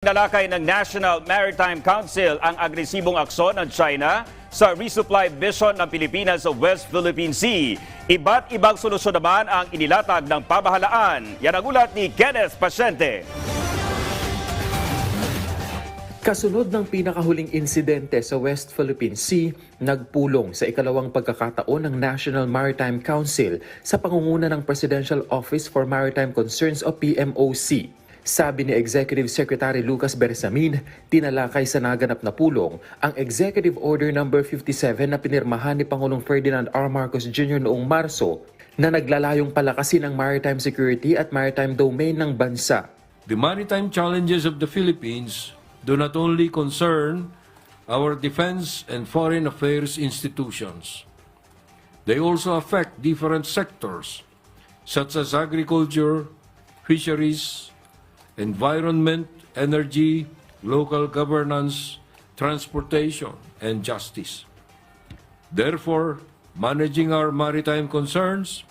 Nalakay ng National Maritime Council ang agresibong aksyon ng China sa resupply mission ng Pilipinas sa West Philippine Sea. Iba't ibang solusyon naman ang inilatag ng pamahalaan. Yan ang ulat ni Kenneth Pasyente. Kasunod ng pinakahuling insidente sa West Philippine Sea, nagpulong sa ikalawang pagkakataon ng National Maritime Council sa pangunguna ng Presidential Office for Maritime Concerns o PMOC. Sabi ni Executive Secretary Lucas Bersamin, tinalakay sa naganap na pulong ang Executive Order No. 57 na pinirmahan ni Pangulong Ferdinand R. Marcos Jr. noong Marso na naglalayong palakasin ang maritime security at maritime domain ng bansa. The maritime challenges of the Philippines do not only concern our defense and foreign affairs institutions, they also affect different sectors such as agriculture, fisheries, environment, energy, local governance, transportation, and justice. Therefore, managing our maritime concerns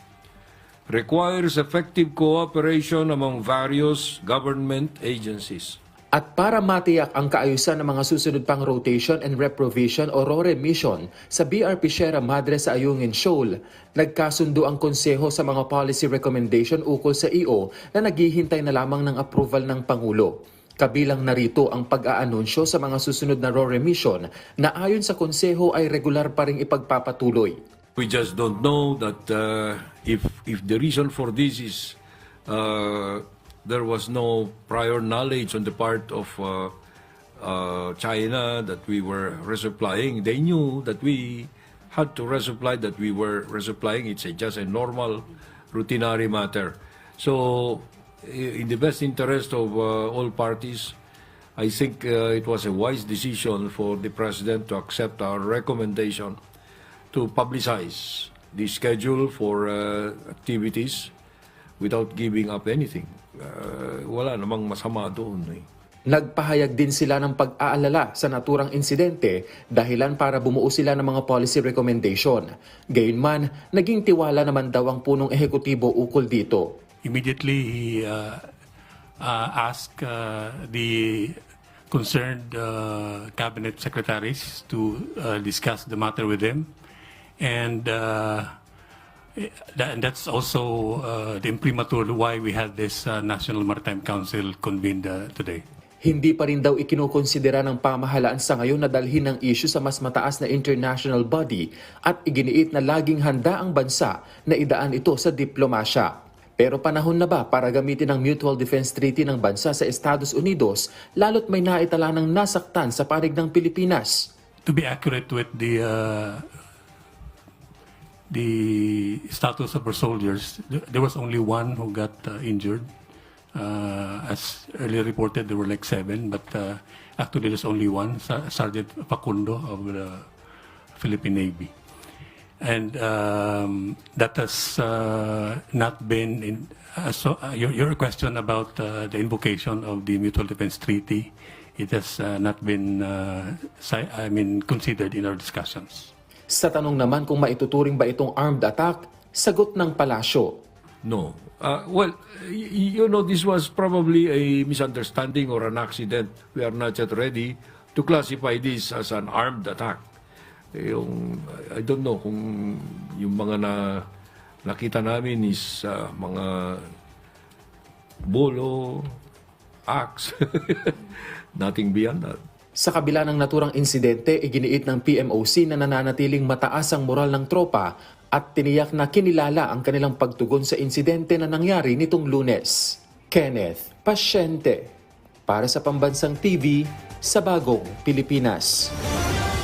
requires effective cooperation among various government agencies. At para matiyak ang kaayusan ng mga susunod pang rotation and reprovision o RORE mission sa BRP Sierra Madre sa Ayungin Shoal, nagkasundo ang konseho sa mga policy recommendation ukol sa EO na naghihintay na lamang ng approval ng Pangulo. Kabilang narito ang pag-aanunsyo sa mga susunod na RORE mission na ayon sa konseho ay regular pa rin ipagpapatuloy. We just don't know that uh, if if the reason for this is uh, there was no prior knowledge on the part of uh, uh, China that we were resupplying. They knew that we had to resupply, that we were resupplying. It's a, just a normal, routinary matter. So, in the best interest of uh, all parties, I think uh, it was a wise decision for the president to accept our recommendation to publicize the schedule for uh, activities without giving up anything. Uh, wala namang masama doon. Eh. Nagpahayag din sila ng pag-aalala sa naturang insidente dahilan para bumuo sila ng mga policy recommendation. Gayunman, naging tiwala naman daw ang punong ehekutibo ukol dito. immediately he uh, uh, asked uh, the concerned uh, cabinet secretaries to uh, discuss the matter with him, and uh, that, and that's also uh, the imprimatur why we had this uh, National Maritime Council convened uh, today. Hindi pa rin daw ikinukonsidera ng pamahalaan sa ngayon na dalhin ng issue sa mas mataas na international body at iginiit na laging handa ang bansa na idaan ito sa diplomasya. Pero panahon na ba para gamitin ang Mutual Defense Treaty ng bansa sa Estados Unidos lalo't may naitala ng nasaktan sa panig ng Pilipinas? To be accurate with the uh, the status of our soldiers, th- there was only one who got uh, injured. Uh, as earlier reported, there were like seven, but uh, actually there's only one, Sergeant Facundo of the Philippine Navy. And um, that has uh, not been in. Uh, so uh, your, your question about uh, the invocation of the Mutual Defense Treaty, it has uh, not been, uh, si- I mean, considered in our discussions. Sa tanong naman kung maituturing ba itong armed attack, sagot ng palasyo. No. Uh, well, you know, this was probably a misunderstanding or an accident. We are not yet ready to classify this as an armed attack. Yung, I don't know kung yung mga na nakita namin is uh, mga bolo, axe, nothing beyond that. Sa kabila ng naturang insidente, iginiit ng PMOC na nananatiling mataas ang moral ng tropa at tiniyak na kinilala ang kanilang pagtugon sa insidente na nangyari nitong lunes. Kenneth Pasyente para sa Pambansang TV sa Bagong Pilipinas.